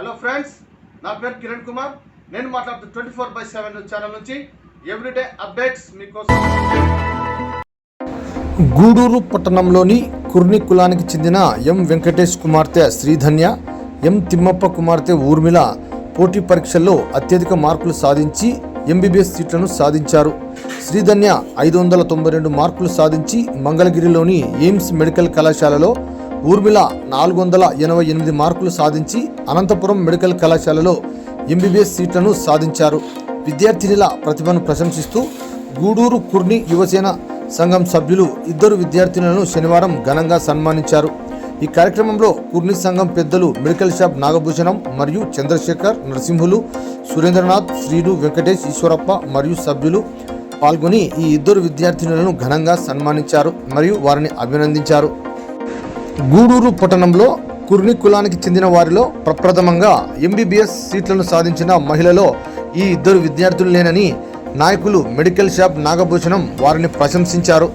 Hello friends నా పేరు కిరణ్ కుమార్. నేను మాట్లాడుతూ twenty four by seven channel నుంచి ఎవ్రీడే అప్డేట్స్ మీకోసం. గూడూరు పట్టణంలోని కుర్ని కులానికి చెందిన ఎం వెంకటేష్ కుమార్తె శ్రీధన్య ఎం తిమ్మప్ప కుమార్తె ఊర్మిళ పోటీ పరీక్షల్లో అత్యధిక మార్కులు సాధించి ఎంబీబీఎస్ సీట్లను సాధించారు. శ్రీధన్య ఐదు వందల తొంభై రెండు మార్కులు సాధించి మంగళగిరిలోని ఎయిమ్స్ మెడికల్ కళాశాలలో ఊర్మిళ నాలుగు వందల ఎనభై ఎనిమిది మార్కులు సాధించి అనంతపురం మెడికల్ కళాశాలలో ఎంబీబీఎస్ సీట్లను సాధించారు. విద్యార్థినిల ప్రతిభను ప్రశంసిస్తూ గూడూరు కుర్ని యువసేన సంఘం సభ్యులు ఇద్దరు విద్యార్థినులను శనివారం ఘనంగా సన్మానించారు. ఈ కార్యక్రమంలో కుర్ని సంఘం పెద్దలు మెడికల్ షాప్ నాగభూషణం మరియు చంద్రశేఖర్ నరసింహులు సురేంద్రనాథ్ శ్రీను వెంకటేష్ ఈశ్వరప్ప మరియు సభ్యులు పాల్గొని ఈ ఇద్దరు విద్యార్థినులను ఘనంగా సన్మానించారు మరియు వారిని అభినందించారు. గూడూరు పట్టణంలో కుర్ని కులానికి చెందిన వారిలో ప్రప్రథమంగా ఎంబీబీఎస్ సీట్లను సాధించిన మహిళలో ఈ ఇద్దరు విద్యార్థులు లేనని నాయకులు మెడికల్ షాప్ నాగభూషణం వారిని ప్రశంసించారు.